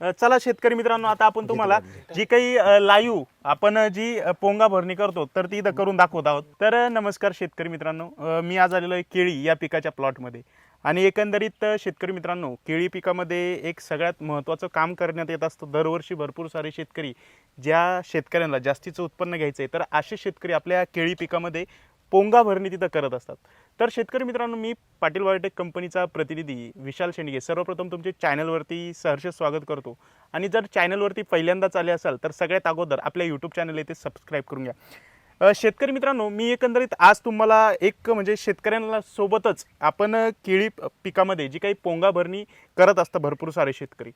चला शेतकरी मित्रांनो आता आपण तुम्हाला जी काही लाईव्ह आपण जी पोंगा भरणी करतो तर ती इथं करून दाखवत आहोत. तर नमस्कार शेतकरी मित्रांनो मी आज आलेलो आहे केळी या पिकाच्या प्लॉटमध्ये. आणि एकंदरीत शेतकरी मित्रांनो केळी पिकामध्ये एक सगळ्यात महत्त्वाचं काम करण्यात येत असतं दरवर्षी भरपूर सारे शेतकरी ज्या शेतकऱ्यांना जास्तीचं उत्पन्न घ्यायचं आहे तर असे शेतकरी आपल्या केळी पिकामध्ये पोंगा भरणी तिथं करत असतात. तर शेतकरी मित्रांनो मी पाटील बायोटेक कंपनीचा प्रतिनिधी विशाल शेंडगे. सर्वप्रथम तुमचे चॅनलवरती सहर्ष स्वागत करतो. आणि जर चॅनलवरती पहिल्यांदाच आले असाल तर सगळ्यात अगोदर आपल्या यूट्यूब चॅनल येथे सबस्क्राईब करून घ्या. शेतकरी मित्रांनो मी एकंदरीत आज तुम्हाला एक म्हणजे शेतकऱ्यांना सोबतच आपण केळी प- पिकामध्ये जी काही पोंगा भरणी करत असतं भरपूर सारे शेतकरी.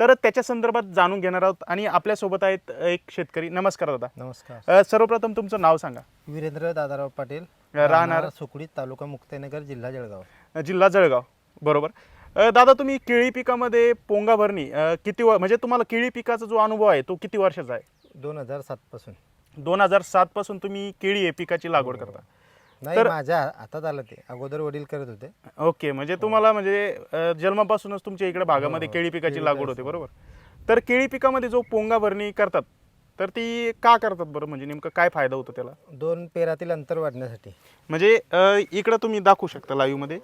तर त्याच्या संदर्भात जाणून घेणार आहोत आणि आपल्यासोबत आहेत एक शेतकरी. नमस्कार दादा. नमस्कार. अ, सर्वप्रथम तुमचं नाव सांगा. वीरेंद्र दादाराव पाटील. राहणार? सुकडी तालुका मुक्ताईनगर जिल्हा जळगाव. जिल्हा जळगाव. बरोबर. अ, दादा तुम्ही केळी पिकामध्ये पोंगा भरणी अ, किती व म्हणजे तुम्हाला केळी पिकाचा जो अनुभव आहे तो किती वर्षाचा आहे? दोन हजार सात पासून. दोन हजार सात पासून तुम्ही केळी या पिकाची लागवड करता. नाही तर- माझ्या हातात आलं ते. अगोदर वडील करत होते. ओके म्हणजे तुम्हाला म्हणजे अ, जन्मापासूनच तुमच्या इकडे भागामध्ये हो, केळी पिकाची लागवड होते बरोबर? तर केळी पिकामध्ये जो पोंगा भरणी करतात तर ती का करतात बरं? म्हणजे नेमकं काय फायदा होतो त्याला? दोन पेरातील अंतर वाढण्यासाठी. म्हणजे अ, इकडं तुम्ही दाखवू शकता लाईव्हमध्ये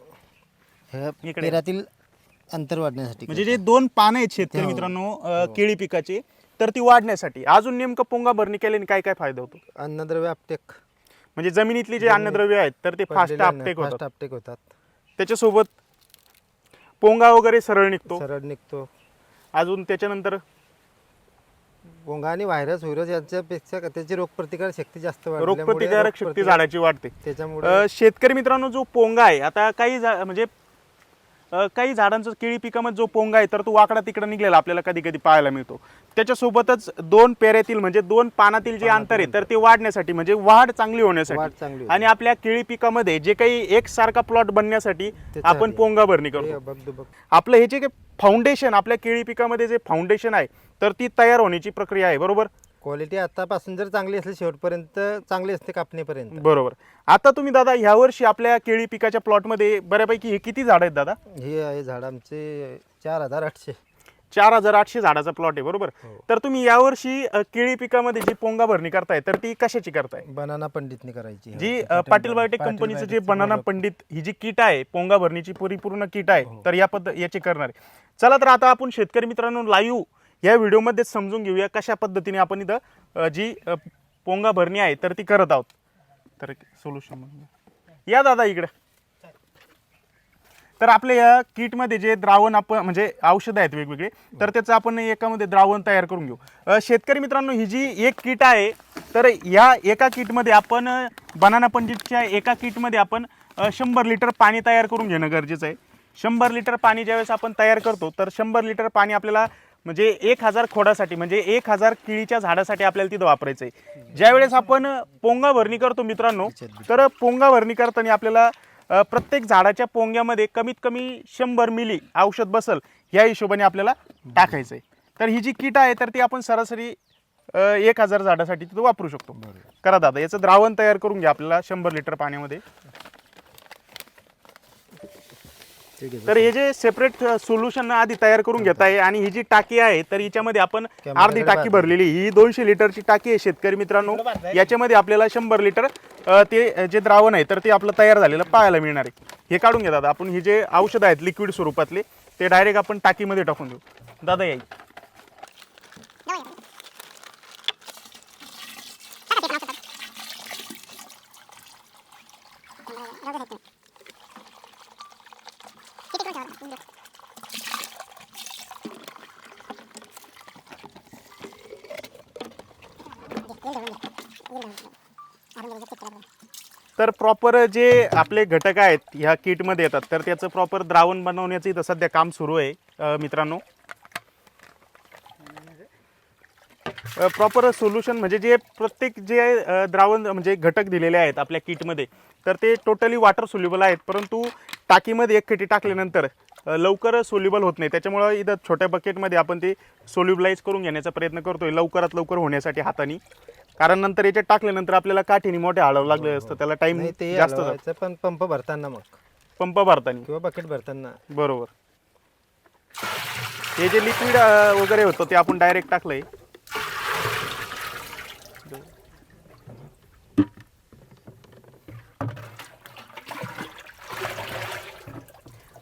हे इकडे. पेरातील अंतर वाढण्यासाठी म्हणजे जे दोन पानं आहेत शेतकरी हो. मित्रांनो अ, केळी पिकाचे तर ती वाढण्यासाठी. अजून नेमकं पोंगा भरणी केल्याने काय काय फायदा होतो? अन्नद्रव्य आपटेक म्हणजे जमिनीतली जे अन्नद्रव्य आहेत तर ते फास्ट अपटेक फास्ट होतात. आपटेक होतात. त्याच्यासोबत पोंगा वगैरे सरळ निघतो. सरळ निघतो. अजून त्याच्यानंतर पोंगा आणि व्हायरस व्हायरस यांच्यापेक्षा त्याची रोगप्रतिकार शक्ती जास्त वाढल्यामुळे रोगप्रतिकारक शक्ती रोगप्रतिकार- झाडाची वाढते. त्याच्यामुळे अ, शेतकरी मित्रांनो जो पोंगा आहे आता काही झा- म्हणजे काही झाडांचं केळी पिकामध्ये जो पोंगा आहे तर तो वाकडा तिकडे निघलेला आपल्याला कधी कधी पाहायला मिळतो त्याच्यासोबतच दोन पेऱ्यातील म्हणजे दोन पानातील जे अंतर आहे तर ते वाढण्यासाठी म्हणजे वाढ चांगली वाढ होण्यासाठी चांगली. आणि आपल्या केळी पिकामध्ये जे काही एकसारखा प्लॉट बनण्यासाठी आपण. पोंगा भरणी करतो बघ आपलं हे जे काही फाउंडेशन आपल्या केळी पिकामध्ये जे फाउंडेशन आहे तर ती तयार होण्याची प्रक्रिया आहे बरोबर क्वालिटी आतापासून जर चांगली असली शेवटपर्यंत चांगली असते कापणीपर्यंत. बरोबर. आता तुम्ही दादा ह्या वर्षी आपल्या केळी पिकाच्या प्लॉटमध्ये बऱ्यापैकी हे किती झाड आहेत दादा? हे आहे झाड आमचे चार हजार आठशे. चार हजार आठशे झाडाचा प्लॉट आहे बरोबर? हो. तर तुम्ही यावर्षी अ, केळी पिकामध्ये जी पोंगा भरणी करताय तर ती कशाची करताय? बनाना पंडितनी करायची. जी अ, पाटील बायोटेक कंपनीचं जे बनाना पंडित ही जी किट आहे पोंगा भरणीची परिपूर्ण किट आहे हो. तर या पद्ध याची करणार आहे. चला तर आता आपण शेतकरी मित्रांनो लाईव्ह या व्हिडिओमध्ये समजून घेऊया कशा पद्धतीने आपण इथं जी पोंगा भरणी आहे तर ती करत आहोत. तर सोल्युशन या दादा इकडे. तर आपल्या या किटमध्ये जे द्रावण आपण म्हणजे औषधं आहेत वेगवेगळे तर त्याचं आपण एकामध्ये द्रावण तयार करून घेऊ. शेतकरी मित्रांनो ही जी एक किट आहे तर या एका किटमध्ये आपण बनाना पंडितच्या एका किटमध्ये आपण शंभर लिटर पाणी तयार करून घेणं गरजेचं आहे. शंभर लिटर पाणी ज्यावेळेस आपण तयार करतो तर शंभर लिटर पाणी आपल्याला म्हणजे एक हजार खोडासाठी म्हणजे एक हजार केळीच्या झाडासाठी आपल्याला तिथं वापरायचं आहे ज्यावेळेस आपण पोंगा भरणी करतो मित्रांनो तर पोंगा भरणी करताना आपल्याला प्रत्येक झाडाच्या पोंग्यामध्ये कमीत कमी शंभर मिली औषध बसल या हिशोबाने आपल्याला टाकायचं आहे तर ही जी किट आहे तर ती आपण सरासरी एक हजार झाडासाठी तिथं वापरू शकतो. करा दादा याचं द्रावण तयार करून घ्या आपल्याला शंभर लिटर पाण्यामध्ये. ठीक आहे तर हे जे सेपरेट सोल्युशन आधी तयार करून घेत आहे आणि ही जी टाकी आहे तर हिच्यामध्ये आपण अर्धी टाकी भरलेली ही दोनशे लिटरची टाकी आहे शेतकरी मित्रांनो. याच्यामध्ये आपल्याला शंभर लिटर अ, ते अ, जे द्रावण आहे तर ते आपलं तयार झालेलं पाहायला मिळणार आहे. हे काढून घ्या दादा. आपण हे जे औषध आहेत लिक्विड स्वरूपातले ते डायरेक्ट आपण टाकीमध्ये टाकून देऊ. दादा याई तर प्रॉपर जे आपले घटक आहेत ह्या किटमध्ये येतात तर त्याचं प्रॉपर द्रावण बनवण्याचं इथं सध्या काम सुरू आहे मित्रांनो. प्रॉपर सोल्युशन म्हणजे जे प्रत्येक जे द्रावण म्हणजे घटक दिलेले आहेत आपल्या किटमध्ये तर ते टोटली वॉटर सोल्युबल आहेत परंतु टाकीमध्ये एक किटी टाकल्यानंतर लवकर सोल्युबल होत नाही. त्याच्यामुळं इथं छोट्या बकेटमध्ये आपण ते सोल्युबलाइज करून घेण्याचा प्रयत्न करतोय लवकरात लवकर होण्यासाठी हाताने. कारण नंतर याच्यात टाकल्यानंतर आपल्याला काठीने मोठे हाळावं लागलं असतं. त्याला टाइम नाही ते जास्त जातो. हलवायचं पण पंप भरताना मग. पंप भरताना. किंवा बकेट भरताना. बरोबर. हे जे लिक्विड वगैरे होतं ते आपण डायरेक्ट टाकलंय.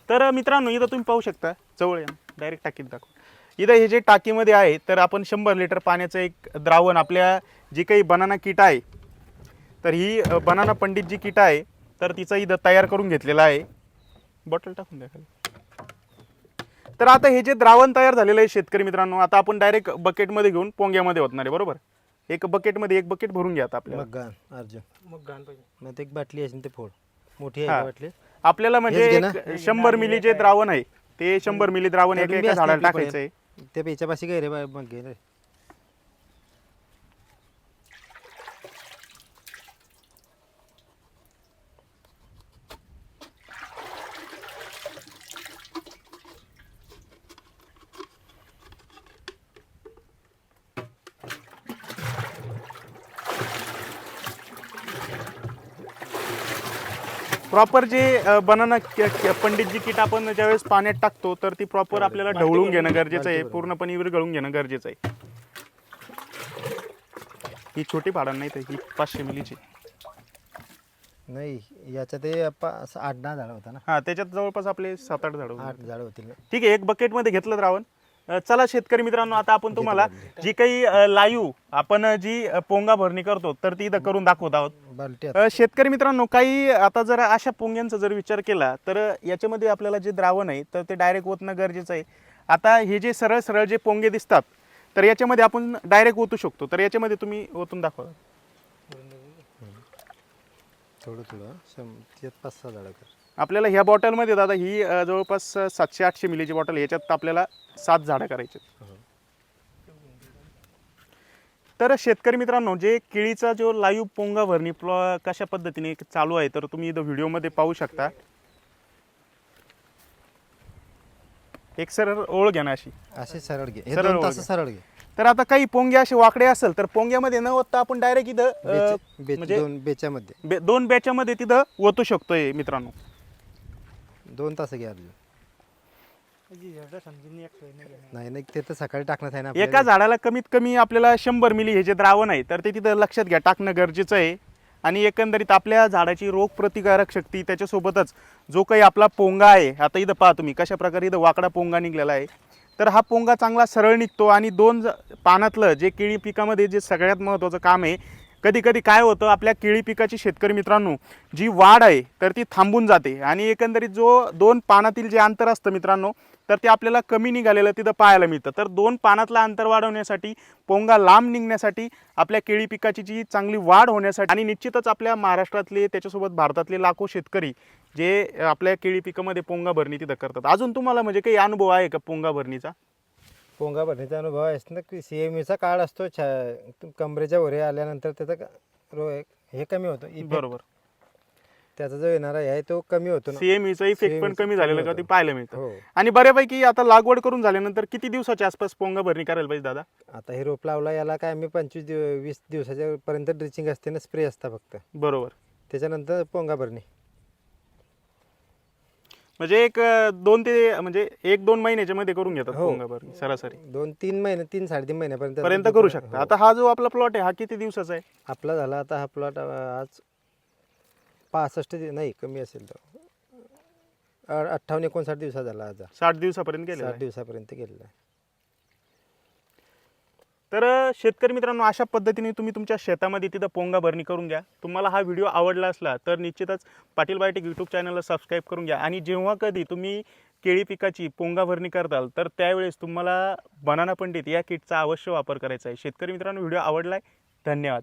तर मित्रांनो इथं तुम्ही पाहू शकता जवळ या. डायरेक्ट टाकीत दाखव इथं हे जे टाकीमध्ये आहे तर आपण शंभर लिटर पाण्याचं एक द्रावण आपल्या जी काही बनाना किट आहे तर ही बनाना पंडित जी किट आहे तर तिचं इथं तयार करून घेतलेलं आहे. बॉटल टाकून द्या खाली. तर आता हे जे द्रावण तयार झालेलं आहे शेतकरी मित्रांनो आता आपण डायरेक्ट बकेटमध्ये घेऊन पोंग्यामध्ये होतणार आहे बरोबर? एक बकेटमध्ये एक बकेट भरून घ्या आता आपल्याला. मग गाण अर्जुन. मग घाण पाहिजे. एक बाटली असेल ते फोड. मोठी हा. आहे का बाटली? आपल्याला म्हणजे हेच घे ना. एक शंभर मिली जे द्रावण आहे ते शंभर मिली द्रावण एका एका झाडाला टाकायचं आहे. त्या पेच्यापाशी काय रे बा- मग घे रे प्रॉपर जे बनाना पंडित जी किट आपण ज्यावेळेस पाण्यात टाकतो तर ती प्रॉपर आपल्याला ढवळून घेणं गरजेचं आहे. पूर्णपणे विरघळून घेणं गरजेचं आहे. ही छोटी पाडण नाही तर ही पाचशे मिलीची. नाही याच्यात पा- आठ दहा झाड होता ना. हा त्याच्यात जवळपास आपले सात आठ झाड आठ झाड होतील. ठीक आहे एक बकेटमध्ये घेतलं द्रावण अ, चला शेतकरी मित्रांनो आता आपण तुम्हाला जी काही लाईव्ह आपण जी पोंगा भरणी करतो तर ती इथं करून दाखवत आहोत. शेतकरी मित्रांनो काही आता जर अशा पोंग्यांचा जर विचार केला तर याच्यामध्ये आपल्याला जे द्रावण आहे तर ते डायरेक्ट ओतणं गरजेचं आहे. आता हे जे सरळ सरळ जे पोंगे दिसतात तर याच्यामध्ये आपण डायरेक्ट ओतू शकतो. तर याच्यामध्ये तुम्ही ओतून दाखवा. थोडं थोडं पाच सहा झाडं कर. आपल्याला ह्या बॉटलमध्ये दादा ही अ, जवळपास सातशे आठशे मिलीची बॉटल याच्यात आपल्याला सात झाडं करायचे तर शेतकरी मित्रांनो जे केळीचा जो लाईव्ह पोंगा भरणी प्लॉ कशा पद्धतीने चालू आहे तर तुम्ही इथं व्हिडिओमध्ये पाहू शकता. एक सरळ ओळ घ्या ना अशी. असे सरळ घे. हे सरळ दोन तास. सरळ घे. तर आता काही पोंगे असे वाकडे असेल तर पोंग्यामध्ये न ओतता आपण डायरेक्ट इथं अ, बेच- बेच- म्हणजे दोन बेच्यामध्ये. बे- दोन बॅच्यामध्ये तिथं ओतू शकतोय मित्रांनो. दोन तास घे अर्जुन जी झाडं समजून एक सोय नाही. नाही नाही ते तर सकाळी टाकण्यात आहे ना एका. झाडाला कमीत कमी आपल्याला शंभर मिली हे जे द्रावण आहे तर ते तिथं लक्षात घ्या टाकणं गरजेचं आहे आणि एकंदरीत आपल्या झाडाची रोगप्रतिकारक शक्ती त्याच्यासोबतच जो काही आपला पोंगा आहे आता इथं पहा तुम्ही कशा प्रकारे इथं वाकडा पोंगा निघलेला आहे तर हा पोंगा चांगला सरळ निघतो आणि दोन ज- पानातलं जे केळी पिकामध्ये जे सगळ्यात महत्त्वाचं काम आहे कधी कधी काय होतं आपल्या केळी पिकाची शेतकरी मित्रांनो जी वाढ आहे तर ती थांबून जाते. आणि एकंदरीत जो दोन पानातील जे अंतर असतं मित्रांनो तर ते आपल्याला कमी निघालेलं तिथं पाहायला मिळतं. तर दोन पानातलं अंतर वाढवण्यासाठी पोंगा लांब निघण्यासाठी आपल्या केळी पिकाची जी चांगली वाढ होण्यासाठी आणि निश्चितच आपल्या महाराष्ट्रातले त्याच्यासोबत भारतातले लाखो शेतकरी जे आपल्या केळी पिकामध्ये पोंगा भरणी तिथं करतात. अजून तुम्हाला म्हणजे काही अनुभव आहे का पोंगा भरणीचा? पोंगा भरणीचा अनुभव आहे ना की सीएमईचा काळ असतो छा कमरेच्या वरे आल्यानंतर त्याचा का- रो हे कमी होतो effect. बरोबर. त्याचा जो येणारा आहे तो कमी होतो ना. सीएमईचा इफेक्ट पण CME चा कमी झालेला का ते होतो. पाहायला मिळतं. हो. आणि बऱ्यापैकी आता लागवड करून झाल्यानंतर किती दिवसाच्या आसपास पोंगा भरणी करायला पाहिजे दादा? आता हे रोप लावला याला काय आम्ही पंचवीस दिव वीस दिवसाच्या पर्यंत ड्रिचिंग असते ना स्प्रे असता फक्त. बरोबर. त्याच्यानंतर पोंगा भरणी. म्हणजे एक अं, दोन ते म्हणजे एक दोन महिन्याच्या मध्ये करून घेतात हो. पोंगा सरासरी दोन तीन महिने तीन साडेतीन महिन्यापर्यंत पर्यंत करू शकता. आता हा जो आपला प्लॉट आहे हा किती दिवसाचा आहे आपला झाला आता हा प्लॉट आज पासष्ट दि- नाही कमी असेल तो अ- अठ्ठावन्न एकोणसाठ दिवसा झाला आज. साठ दिवसापर्यंत गेले साठ दिवसापर्यंत गेलेला आहे तर शेतकरी मित्रांनो अशा पद्धतीने तुम्ही तुमच्या शेतामध्ये तिथं पोंगा भरणी करून घ्या. तुम्हाला हा व्हिडिओ आवडला असला तर निश्चितच पाटील बायोटेक यूट्यूब चॅनलला सबस्क्राईब करून घ्या. आणि जेव्हा कधी तुम्ही केळी पिकाची पोंगा भरणी करताल तर त्यावेळेस तुम्हाला बनाना पंडित या किटचा अवश्य वापर करायचा आहे. शेतकरी मित्रांनो व्हिडिओ आवडला आहे धन्यवाद.